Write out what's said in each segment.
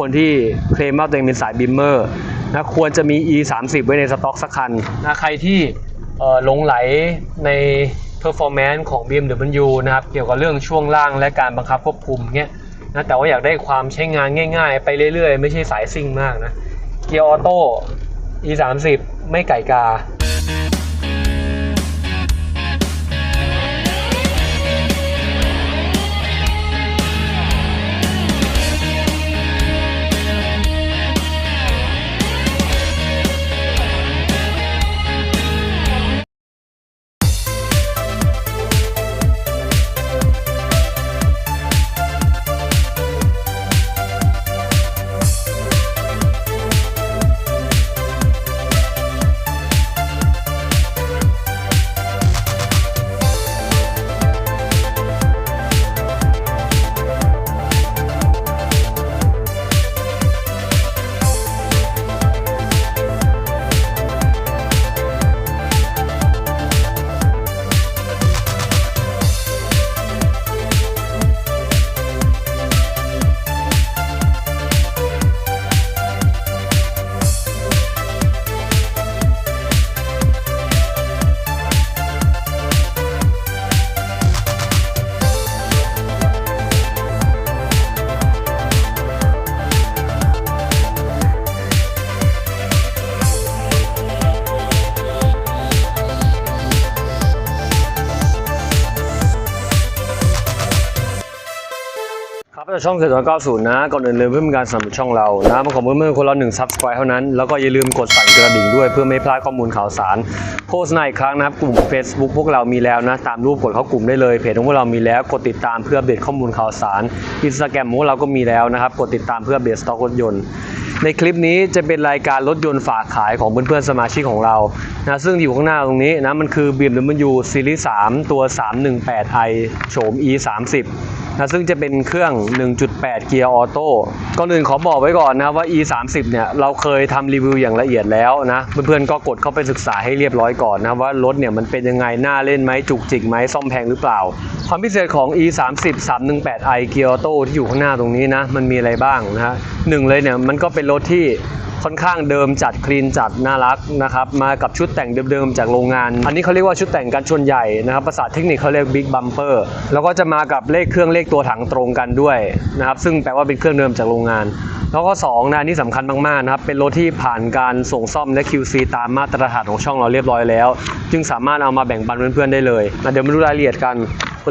คนที่เคลมว่าตัวเองเป็นสายบิมเมอร์นะควรจะมี e 3 0ไว้ในสต็อกสักคันนะใครที่เออหลงไหลใน performance ของ BMW นะครับเกี่ยวกับเรื่องช่วงล่างและการบังคับควบคุมเงี้ยนะแต่ว่าอยากได้ความใช้งานง่ายๆ ไปเรื่อยๆ ไม่ใช่สายซิ่งมากนะเกียร์ออโต้ e 3 0ไม่ไก่กา ช่องเกิดวัน90นะก่อนอื่นเลยเพื่อเป็นการสนับสนุนช่องเรานะมาขอเพื่อนๆคนละหนึ่ง subscribe เท่านั้น แล้วก็อย่าลืมกดสั่นกระดิ่งด้วยเพื่อไม่พลาดข้อมูลข่าวสาร โฆษณาอีกครั้งนะครับกลุ่ม Facebook พวกเรามีแล้วนะ ตามรูปกดเข้ากลุ่มได้เลยเพจของพวกเรามีแล้วกดติดตามเพื่ออัปเดข้อมูลข่าวสารอินสตาแกรมของพวกเราก็มีแล้วนะครับกดติดตามเพื่ออัปเดสต็อกรถยนต์ในคลิปนี้จะเป็นรายการรถยนต์ฝากขายของเพื่อนๆสมาชิกของเรานะซึ่งอยู่ข้างหน้าตรงนี้นะมันคือ BMW Series 3 ตัว 318i โฉม e 3 0 นะซึ่งจะเป็นเครื่อง 1.8 เกียร์ออโต้ก่อนอื่นขอบอกไว้ก่อนนะว่า e 3 0เนี่ยเราเคยทำรีวิวอย่างละเอียดแล้วนะ เพื่อนๆก็กดเข้าไปศึกษาให้เรียบร้อยก่อนนะว่ารถเนี่ยมันเป็นยังไงน่าเล่นไหมจุกจิกไหมซ่อมแพงหรือเปล่า ความพิเศษของ e 3 0 318i เกียร์ออโต้ที่อยู่ข้างหน้าตรงนี้นะมันมีอะไรบ้างนะฮะหนึ่งเลยเนี่ยมันก็เป็นรถที่ค่อนข้างเดิมจัดคลีนจัดน่ารักนะครับมากับชุดแต่งเดิมๆจากโรงงาน อันนี้เขาเรียกว่าชุดแต่งกันชนใหญ่นะครับภาษาเทคนิคเขาเรียกบิ๊กบัมเปอร์แล้วก็จะมากับเลขเครื่องเลขตัวถังตรงกันด้วยนะครับ ซึ่งแปลว่าเป็นเครื่องเดิมจากโรงงาน แล้วก็สองนะนี่สำคัญมากๆนะครับ เป็นรถที่ผ่านการส่งซ่อมและ QC ตามมาตรฐานของช่องเราเรียบร้อยแล้ว จึงสามารถเอามาแบ่งปันเพื่อนๆได้เลยเดี๋ยวมาดูรายละเอียดกัน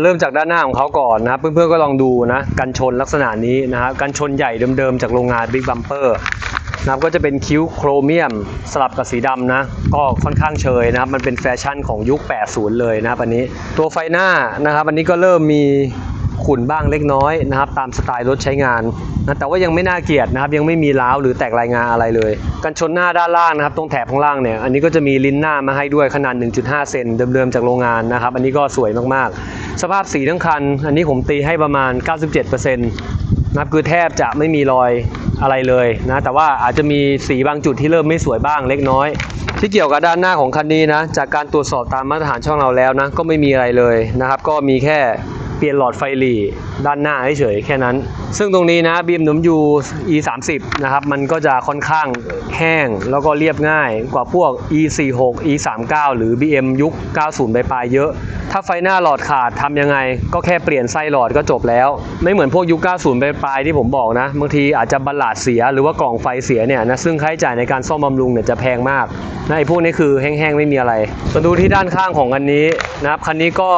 เริ่มจากด้านหน้าของเขาก่อนนะครับ เพื่อนๆก็ลองดูนะกันชนลักษณะนี้นะครับกันชนใหญ่เดิมๆจากโรงงานบิ๊กบัมเปอร์นะครับก็จะเป็นคิ้วโครเมียมสลับกับสีดำนะ ก็ค่อนข้างเชยนะครับ มันเป็นแฟชั่นของยุค 80 เลยนะครับอันนี้ ตัวไฟหน้านะครับ อันนี้ก็เริ่มมี ขุ่นบ้างเล็กน้อยนะครับ ตามสไตล์รถใช้งานนะแต่ว่ายังไม่น่าเกลียดนะครับ ยังไม่มีร้าวหรือแตกรายงานอะไรเลย กันชนหน้าด้านล่างนะครับ ตรงแถบข้างล่างเนี่ยอันนี้ก็จะมีลิ้นหน้ามาให้ด้วยขนาด 1.5 เซนเดิมๆจากโรงงานนะครับ อันนี้ก็สวยมากๆ สภาพสีทั้งคัน อันนี้ผมตีให้ประมาณ 97%นะครับคือแทบจะไม่มีรอยอะไรเลยนะแต่ว่าอาจจะมีสีบางจุดที่เริ่มไม่สวยบ้างเล็กน้อยที่เกี่ยวกับด้านหน้าของคันนี้นะจากการตรวจสอบตามมาตรฐานช่องเราแล้วนะก็ไม่มีอะไรเลยนะครับ ก็มีแค่ เปลี่ยนหลอดไฟหลีด้านหน้าเฉยแค่นั้น ซึ่งตรงนี้นะ BMW E 3 0นะครับมันก็จะค่อนข้างแห้งแล้วก็เรียบง่ายกว่าพวก E 4 6 E 3 9หรือ BM ยุค 90ปลายๆเยอะ ถ้าไฟหน้าหลอดขาดทำยังไง ก็แค่เปลี่ยนไส้หลอดก็จบแล้ว ไม่เหมือนพวกยุค 90ปลายๆที่ผมบอกนะบางทีอาจจะบัลลาดเสียหรือว่ากล่องไฟเสียเนี่ยนะซึ่งค่าใช้จ่ายในการซ่อมบำรุงเนี่ยจะแพงมากนะไอ้พวกนี้คือแห้งๆไม่มีอะไรมาดูที่ด้านข้างของคันนี้นะครับคันนี้ก็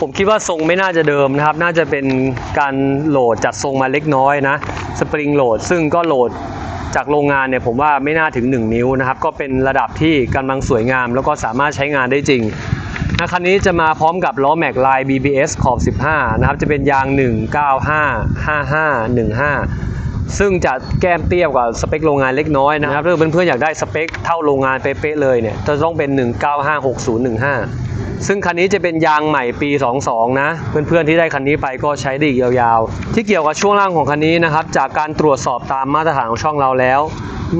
ผมคิดว่าทรงไม่น่าจะเดิมนะครับ น่าจะเป็นการโหลดจัดทรงมาเล็กน้อยนะ สปริงโหลด ซึ่งก็โหลดจากโรงงานเนี่ยผมว่าไม่น่าถึง 1 นิ้วนะครับ ก็เป็นระดับที่กำลังสวยงาม แล้วก็สามารถใช้งานได้จริงนะคันนี้จะมาพร้อมกับล้อแม็กลาย BBS ขอบ 15 นะครับ จะเป็นยาง 1955515 ซึ่งจะแก้มเตี้ยกว่าสเปคโรงงานเล็กน้อยนะครับถ้าเพื่อนๆอยากได้สเปคเท่าโรงงานเป๊ะๆเลยเนี่ยจะต้องเป็น 1956015 ซึ่งคันนี้จะเป็นยางใหม่ปี 22 นะ เพื่อนๆที่ได้คันนี้ไปก็ใช้ได้อีกยาวๆ ที่เกี่ยวกับช่วงล่างของคันนี้นะครับ จากการตรวจสอบตามมาตรฐานของช่องเราแล้ว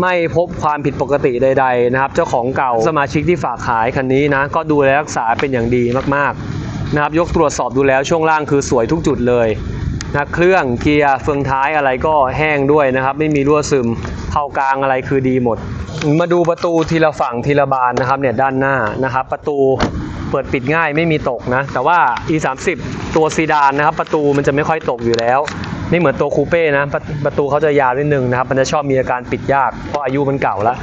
ไม่พบความผิดปกติใด ๆ นะครับ เจ้าของเก่าสมาชิกที่ฝากขายคันนี้นะก็ดูแลรักษาเป็นอย่างดีมากๆนะครับยกตรวจสอบดูแล้วช่วงล่างคือสวยทุกจุดเลย นะเครื่องเกียร์เฟืองท้ายอะไรก็แห้งด้วยนะครับ ไม่มีรั่วซึมเผากลางอะไรคือดีหมด มาดูประตูทีละฝั่งทีละบานนะครับเนี่ยด้านหน้านะครับ ประตูเปิดปิดง่ายไม่มีตกนะ แต่ว่า E30 ตัวซีดานนะครับ ประตูมันจะไม่ค่อยตกอยู่แล้วไม่เหมือนตัวคูเป้นะประประตูเขาจะยาวนิดนึงนะครับ มันจะชอบมีอาการปิดยากเพราะอายุมันเก่าแล้ว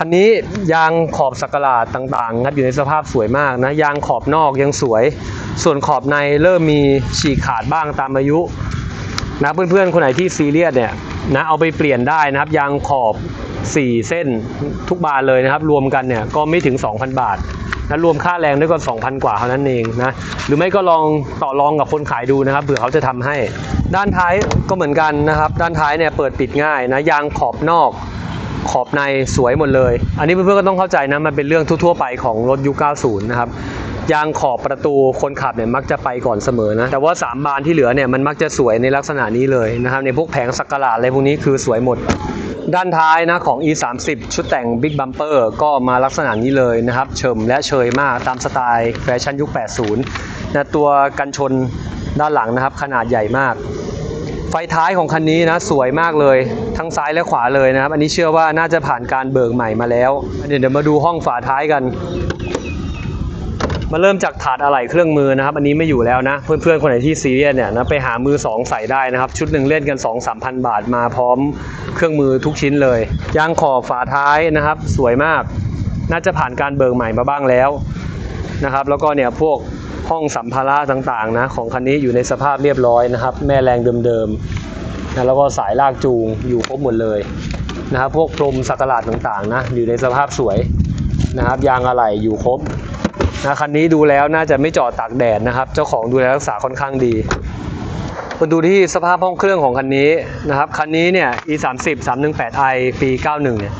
คันนี้ยางขอบสักหลาดต่างๆครับอยู่ในสภาพสวยมากนะยางขอบนอกยังสวย ส่วนขอบในเริ่มมีฉีกขาดบ้างตามอายุนะเพื่อนๆคนไหนที่ซีเรียสเนี่ยนะเอาไปเปลี่ยนได้นะครับยางขอบ 4 เส้นทุกบานเลยนะครับ รวมกันเนี่ยก็ไม่ถึง 2,000 บาทนะรวมค่าแรงด้วยก็ 2,000 กว่าเท่านั้นเองนะหรือไม่ก็ลองต่อรองกับคนขายดูนะครับเผื่อเขาจะทำให้ ด้านท้ายก็เหมือนกันนะครับ ด้านท้ายเนี่ยเปิดปิดง่ายนะยางขอบนอก ขอบในสวยหมดเลย อันนี้เพื่อนๆก็ต้องเข้าใจนะ มันเป็นเรื่องทั่วๆไปของรถยุค 90 นะครับยางขอบประตูคนขับเนี่ยมักจะไปก่อนเสมอนะ แต่ว่า 3 บานที่เหลือเนี่ยมันมักจะสวยในลักษณะนี้เลยนะครับ ในพวกแผงสักการะอะไรพวกนี้คือสวยหมด ด้านท้ายนะของ E30 ชุดแต่ง Big Bumper ก็มาลักษณะนี้เลยนะครับเฉิมและเชยมากตามสไตล์แฟชั่นยุค 80นะตัวกันชนด้านหลังนะครับขนาดใหญ่มาก ไฟท้ายของคันนี้นะสวยมากเลยทั้งซ้ายและขวาเลยนะครับ อันนี้เชื่อว่าน่าจะผ่านการเบิกใหม่มาแล้วเดี๋ยวเดี๋ยวมาดูห้องฝาท้ายกัน มาเริ่มจากถาดอะไหล่เครื่องมือนะครับ อันนี้ไม่อยู่แล้วนะ เพื่อนๆคนไหนที่ซีเรียสเนี่ยนะไปหามือสองใส่ได้นะครับ ชุดหนึ่งเล่นกัน2 3 0 0 0 บาทมาพร้อมเครื่องมือทุกชิ้นเลยยางขอบฝาท้ายนะครับ สวยมาก น่าจะผ่านการเบิกใหม่มาบ้างแล้วนะครับ แล้วก็เนี่ยพวก ห้องสัมภาระต่างๆนะของคันนี้อยู่ในสภาพเรียบร้อยนะครับ แม่แรงเดิมๆนะแล้วก็สายลากจูงอยู่ครบหมดเลยนะครับพวกพรมสักหลาดต่างๆนะอยู่ในสภาพสวยนะครับยางอะไหล่อยู่ครบนะคันนี้ดูแล้วน่าจะไม่จอดตากแดดนะครับ เจ้าของดูแลรักษาค่อนข้างดีมาดูที่สภาพห้องเครื่องของคันนี้นะครับคันนี้เนี่ย e 3 0 318i ปี 91 เนี่ย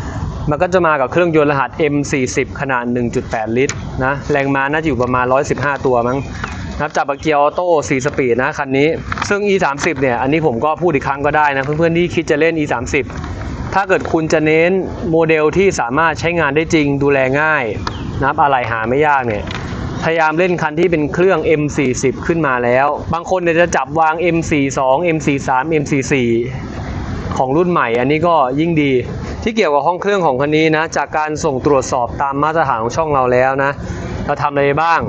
มันก็จะมากับเครื่องยนต์รหัส M40 ขนาด 1.8 ลิตรนะ แรงม้าน่าจะอยู่ประมาณ 115 ตัวมั้งนะครับจับเกียร์ออโต้4สปีดนะคันนี้ ซึ่ง e 3 0 เนี่ย อันนี้ผมก็พูดอีกครั้งก็ได้นะ เพื่อนๆที่คิดจะเล่น e 3 0 ถ้าเกิดคุณจะเน้นโมเดลที่สามารถใช้งานได้จริงดูแลง่ายนะครับอะไรหาไม่ยากเนี่ยพยายามเล่นคันที่เป็นเครื่อง M40 ขึ้นมาแล้ว บางคนเนี่ยจะจับวาง M42 M43 M44 ของรุ่นใหม่ อันนี้ก็ยิ่งดี ที่เกี่ยวกับห้องเครื่องของคันนี้นะ จากการส่งตรวจสอบตามมาตรฐานของช่องเราแล้วนะ เราทำอะไรบ้าง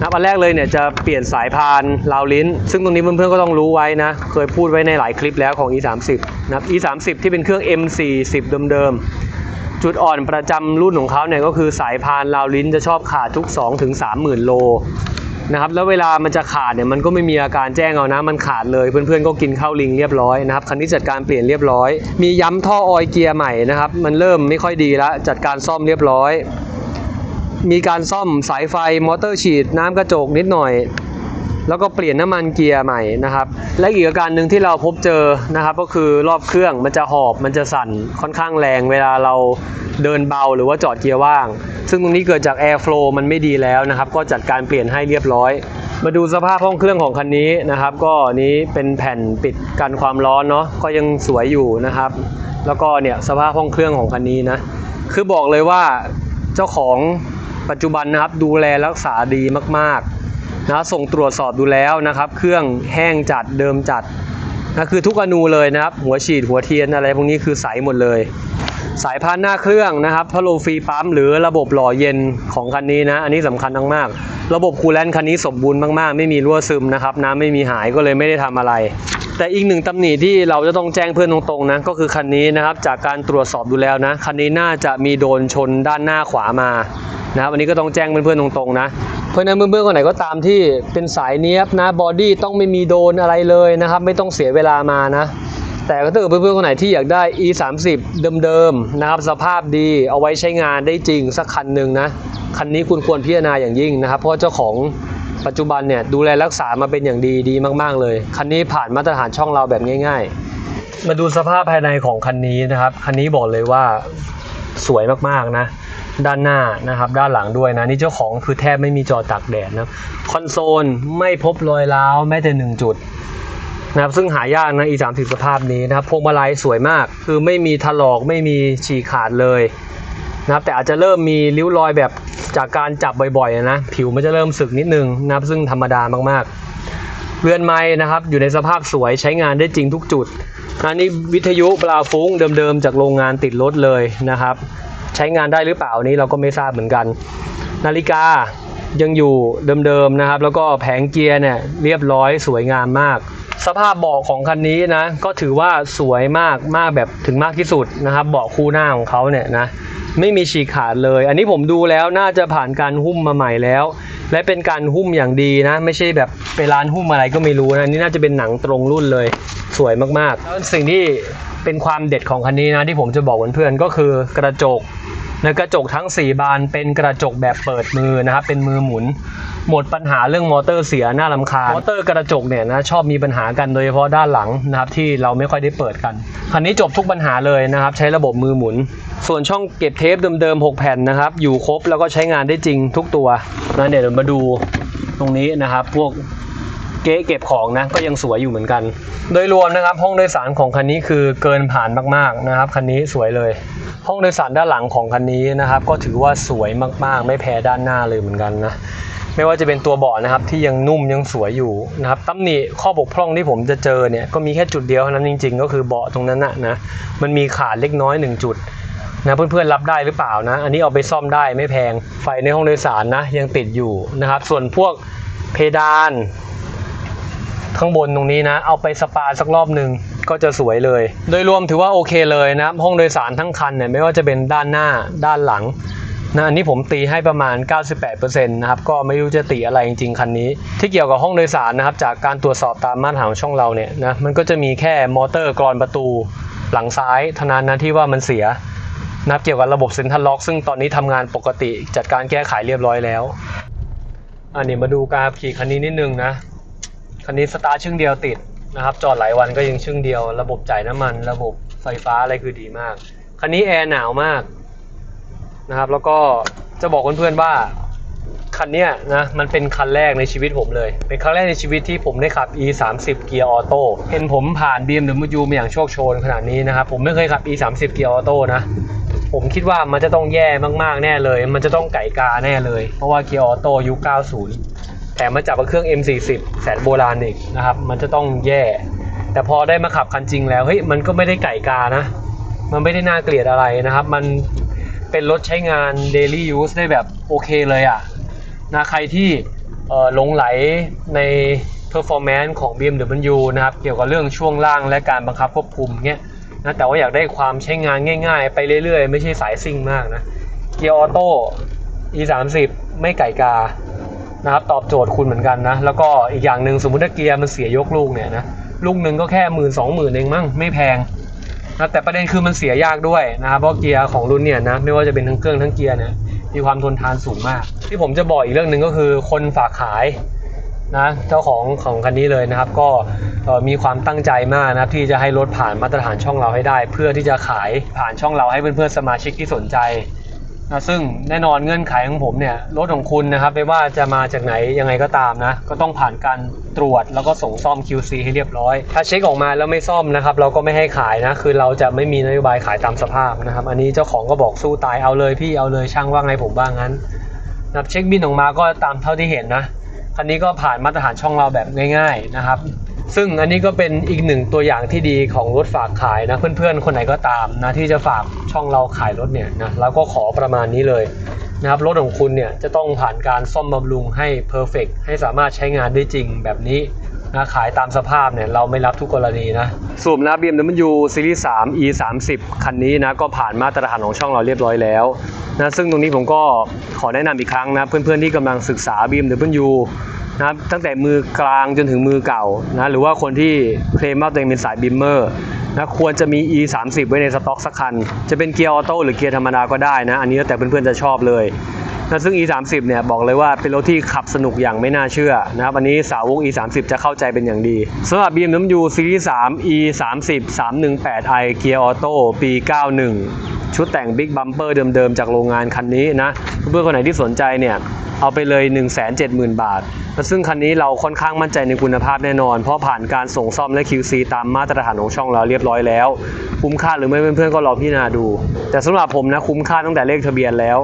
นะอันแรกเลยเนี่ยจะเปลี่ยนสายพานราวลิ้น ซึ่งตรงนี้เพื่อนๆก็ต้องรู้ไว้นะ เคยพูดไว้ในหลายคลิปแล้วของ E30 นะ E30 ที่เป็นเครื่อง M40 เดิมๆ จุดอ่อนประจำรุ่นของเขาเนี่ยก็คือสายพานราวลิ้นจะชอบขาดทุก 2-3ถึง30,000 โล นะครับแล้วเวลามันจะขาดเนี่ยมันก็ไม่มีอาการแจ้งเอานะมันขาดเลยเพื่อนๆก็กินข้าวลิงเรียบร้อยนะครับคันนี้จัดการเปลี่ยนเรียบร้อย มีย้ำท่อออยเกียร์ใหม่นะครับมันเริ่มไม่ค่อยดีแล้วจัดการซ่อมเรียบร้อย มีการซ่อมสายไฟมอเตอร์ฉีดน้ำกระจกนิดหน่อย แล้วก็เปลี่ยนน้ำมันเกียร์ใหม่นะครับ และอีกอาการหนึ่งที่เราพบเจอนะครับ ก็คือรอบเครื่องมันจะหอบมันจะสั่นค่อนข้างแรงเวลาเราเดินเบาหรือว่าจอดเกียร์ว่าง ซึ่งตรงนี้เกิดจาก air flow มันไม่ดีแล้วนะครับ ก็จัดการเปลี่ยนให้เรียบร้อย มาดูสภาพห้องเครื่องของคันนี้นะครับ ก็นี้เป็นแผ่นปิดกันความร้อนเนาะก็ยังสวยอยู่นะครับ แล้วก็เนี่ยสภาพห้องเครื่องของคันนี้นะคือบอกเลยว่าเจ้าของปัจจุบันนะครับดูแลรักษาดีมากๆ นะส่งตรวจสอบดูแล้วนะครับ เครื่องแห้งจัดเดิมจัดนะคือทุกอนูเลยนะครับ หัวฉีดหัวเทียนอะไรพวกนี้คือใสหมดเลย สายพานหน้าเครื่องนะครับพัดลมฟรีปั๊มหรือระบบหล่อเย็นของคันนี้นะ อันนี้สำคัญมากๆระบบคูลแลนต์คันนี้สมบูรณ์มากๆ ไม่มีรั่วซึมนะครับน้ำไม่มีหายก็เลยไม่ได้ทำอะไรแต่อีกหนึ่งตำหนิที่เราจะต้องแจ้งเพื่อนตรงๆนะก็คือคันนี้นะครับจากการตรวจสอบดูแล้วนะคันนี้น่าจะมีโดนชนด้านหน้าขวามานะครับอันนี้ก็ต้องแจ้งเพื่อนๆตรงๆนะ เพราะนั้นเพื่อนๆคนไหนก็ตามที่เป็นสายเนี้ยบนะบอดี้ต้องไม่มีโดนอะไรเลยนะครับไม่ต้องเสียเวลามานะ แต่ก็ถ้าเกิดเพื่อนๆคนไหนที่อยากได้ e 3 0เดิมๆนะครับสภาพดีเอาไว้ใช้งานได้จริงสักคันหนึ่งนะคันนี้คุณควรพิจารณาอย่างยิ่งนะครับ เพราะเจ้าของปัจจุบันเนี่ยดูแลรักษามาเป็นอย่างดีดีมาก ๆ เลย คันนี้ผ่านมาตรฐานช่องเราแบบง่าย ๆ มาดูสภาพภายในของคันนี้นะครับ คันนี้บอกเลยว่าสวยมากๆนะ ด้านหน้านะครับ ด้านหลังด้วยนะ นี่เจ้าของคือแทบไม่มีจอตากแดดนะคอนโซลไม่พบรอยร้าวแม้แต่หนึ่งจุดนะครับซึ่งหายากนะ e 3 0 สภาพนี้นะครับพวงมาลัยสวยมาก คือไม่มีถลอกไม่มีฉีกขาดเลยนะครับแต่อาจจะเริ่มมีริ้วรอยแบบจากการจับบ่อยๆนะ ผิวมันจะเริ่มสึกนิดนึงนะครับซึ่งธรรมดามากๆ เรือนไม้นะครับอยู่ในสภาพสวยใช้งานได้จริงทุกจุดอันนี้วิทยุปลาฟุ้งเดิมๆ จากโรงงานติดรถเลยนะครับ ใช้งานได้หรือเปล่านี้เราก็ไม่ทราบเหมือนกัน นาฬิกายังอยู่เดิมๆนะครับ แล้วก็แผงเกียร์เนี่ยเรียบร้อยสวยงามมาก สภาพเบาะของคันนี้นะก็ถือว่าสวยมากมากแบบถึงมากที่สุดนะครับเบาะคู่หน้าของเขาเนี่ยนะไม่มีฉีกขาดเลย อันนี้ผมดูแล้วน่าจะผ่านการหุ้มมาใหม่แล้ว และเป็นการหุ้มอย่างดีนะ ไม่ใช่แบบไปร้านหุ้มอะไรก็ไม่รู้นะนนี่น่าจะเป็นหนังตรงรุ่นเลย สวยมากๆ แล้วสิ่งที่เป็นความเด็ดของคันนี้นะที่ผมจะบอกเพื่อนๆก็คือกระจก ในกระจกทั้ง 4 บานเป็นกระจกแบบเปิดมือนะครับเป็นมือหมุน หมดปัญหาเรื่องมอเตอร์เสียหน่าลำคาญมอเตอร์กระจกเนี่ยนะชอบมีปัญหากันโดยเฉพาะด้านหลังนะครับที่เราไม่ค่อยได้เปิดกัน คันนี้จบทุกปัญหาเลยนะครับใช้ระบบมือหมุน ส่วนช่องเก็บเทปเดิมๆ6 แผ่นนะครับอยู่ครบแล้วก็ใช้งานได้จริงทุกตัวนะเดี๋ยวมาดูตรงนี้นะครับพวก เก๊เก็บของนะก็ยังสวยอยู่เหมือนกัน โดยรวมนะครับห้องโดยสารของคันนี้คือเกินผ่านมากๆนะครับคันนี้สวยเลย ห้องโดยสารด้านหลังของคันนี้นะครับก็ถือว่าสวยมากๆ ไม่แพ้ด้านหน้าเลยเหมือนกันนะไม่ว่าจะเป็นตัวเบาะนะครับที่ยังนุ่มยังสวยอยู่นะครับตำหนิข้อบกพร่องที่ผมจะเจอเนี่ยก็มีแค่จุดเดียวเท่านั้นจริง ๆ ก็คือเบาะตรงนั้นนะนะมันมีขาดเล็กน้อยหนึ่งจุดนะเพื่อนๆรับได้หรือเปล่านะ อันนี้เอาไปซ่อมได้ไม่แพงไฟในห้องโดยสารนะยังติดอยู่นะครับ ส่วนพวกเพดาน ข้างบนตรงนี้นะ เอาไปสปาสักรอบหนึ่งก็จะสวยเลย โดยรวมถือว่าโอเคเลยนะ ห้องโดยสารทั้งคันเนี่ยไม่ว่าจะเป็นด้านหน้าด้านหลังนะอันนี้ผมตีให้ประมาณ 98%นะครับก็ไม่รู้จะตีอะไรจริงๆคันนี้ ที่เกี่ยวกับห้องโดยสารนะครับ จากการตรวจสอบตามมาตรฐานช่องเราเนี่ยนะมันก็จะมีแค่มอเตอร์กรอนประตูหลังซ้ายเท่านั้นนะที่ว่ามันเสียนับเกี่ยวกับระบบเซ็นทรัลล็อกซึ่งตอนนี้ทำงานปกติจัดการแก้ไขเรียบร้อยแล้วอันนี้มาดูการขับขี่คันนี้นิดนึงนะ คันนี้สตาร์ทชึ่งเดียวติดนะครับ จอดหลายวันก็ยังชึ่งเดียว ระบบจ่ายน้ำมัน ระบบไฟฟ้าอะไรคือดีมาก คันนี้แอร์หนาวมากนะครับ แล้วก็จะบอกเพื่อนๆว่าคันเนี้ยนะมันเป็นคันแรกในชีวิตผมเลย เป็นครั้งแรกในชีวิตที่ผมได้ขับ e 3 0เกียร์ออโต้เห็นผมผ่าน BMW มาอย่างโชคโชนขนาดนี้นะครับ ผมไม่เคยขับ e 3 0เกียร์ออโต้นะผมคิดว่ามันจะต้องแย่มากๆแน่เลย มันจะต้องไก่กาแน่เลย เพราะว่าเกียร์ออโต้ยุค 90 แต่มาจับกับเครื่อง M40 แสนโบราณอีกนะครับ มันจะต้องแย่ แต่พอได้มาขับคันจริงแล้ว เฮ้ย มันก็ไม่ได้ไก่กานะ มันไม่ได้น่าเกลียดอะไรนะครับ มันเป็นรถใช้งาน daily use ได้แบบโอเคเลยอะ่ะนะใครที่หลงไหลใน performance ของ BMW นะครับ เกี่ยวกับเรื่องช่วงล่างและการบังคับควบคุมเงี้ยนะแต่ว่าอยากได้ความใช้งานง่ายๆ ไปเรื่อยๆ ไม่ใช่สายซิ่งมากนะ เกียร์ออโต้ e 3 0ไม่ไก่กา นะครับตอบโจทย์คุณเหมือนกันนะ แล้วก็อีกอย่างหนึ่งสมมติถ้าเกียร์มันเสียยกลูกเนี่ยนะลูกหนึ่งก็แค่หมื่นสองหมื่นเองมั้งไม่แพงนะแต่ประเด็นคือมันเสียยากด้วยนะครับเพราะเกียร์ของรุ่นเนี่ยนะไม่ว่าจะเป็นทั้งเครื่องทั้งเกียร์เนี่ยมีความทนทานสูงมาก ที่ผมจะบอกอีกเรื่องหนึ่งก็คือคนฝากขายนะเจ้าของของคันนี้เลยนะครับ ก็มีความตั้งใจมากนะครับที่จะให้รถผ่านมาตรฐานช่องเราให้ได้ เพื่อที่จะขายผ่านช่องเราให้เพื่อนๆสมาชิกที่สนใจ นะซึ่งแน่นอนเงื่อนไขของผมเนี่ยรถของคุณนะครับไม่ว่าจะมาจากไหนยังไงก็ตามนะ ก็ต้องผ่านการตรวจแล้วก็ส่งซ่อม QC ให้เรียบร้อย ถ้าเช็คออกมาแล้วไม่ซ่อมนะครับ เราก็ไม่ให้ขายนะ คือเราจะไม่มีนโยบายขายตามสภาพนะครับ อันนี้เจ้าของก็บอกสู้ตายเอาเลยพี่เอาเลยช่างว่าไงผมว่างั้นนับเช็คบินออกมาก็ตามเท่าที่เห็นนะคันนี้ก็ผ่านมาตรฐานช่องเราแบบง่าย ๆนะครับ ซึ่งอันนี้ก็เป็นอีกหนึ่งตัวอย่างที่ดีของรถฝากขายนะ เพื่อนๆ คนไหนก็ตามนะที่จะฝากช่องเราขายรถเนี่ยนะแล้วก็ขอประมาณนี้เลยนะครับรถของคุณเนี่ยจะต้องผ่านการซ่อมบำรุงให้เพอร์เฟกให้สามารถใช้งานได้จริงแบบนี้นะขายตามสภาพเนี่ยเราไม่รับทุกกรณีนะสูบนะ BMW Series 3 E 3 0คันนี้นะก็ผ่านมาตรฐานของช่องเราเรียบร้อยแล้วนะซึ่งตรงนี้ผมก็ขอแนะนำอีกครั้งนะเพื่อนๆที่กำลังศึกษา BMW นะครับตั้งแต่มือกลางจนถึงมือเก่านะหรือว่าคนที่เคลมว่าตัวเองเป็นสายบิมเมอร์นะควรจะมี e 3 0ไว้ในสต็อกสักคัน จะเป็นเกียร์ออโต้หรือเกียร์ธรรมดาก็ได้นะ อันนี้แล้วแต่เพื่อนๆจะชอบเลยนะซึ่ง e 3 0เนี่ยบอกเลยว่าเป็นรถที่ขับสนุกอย่างไม่น่าเชื่อนะครับอันนี้สาวก e 3 0จะเข้าใจเป็นอย่างดีสำหรับ BMW Series 3 e 3 0 318i เกียร์ออโต้ปี 91 ชุดแต่งบิ๊กบัมเปอร์เดิมๆ จากโรงงานคันนี้นะ เพื่อนๆคนไหนที่สนใจเนี่ย เอาไปเลย 170,000 บาทและซึ่งคันนี้เราค่อนข้างมั่นใจในคุณภาพแน่นอน เพราะผ่านการส่งซ่อมและ QC ตามมาตรฐานของช่องเราเรียบร้อยแล้ว คุ้มค่าหรือไม่เพื่อนๆก็รอพี่นาดู แต่สำหรับผมนะคุ้มค่าตั้งแต่เลขทะเบียนแล้ว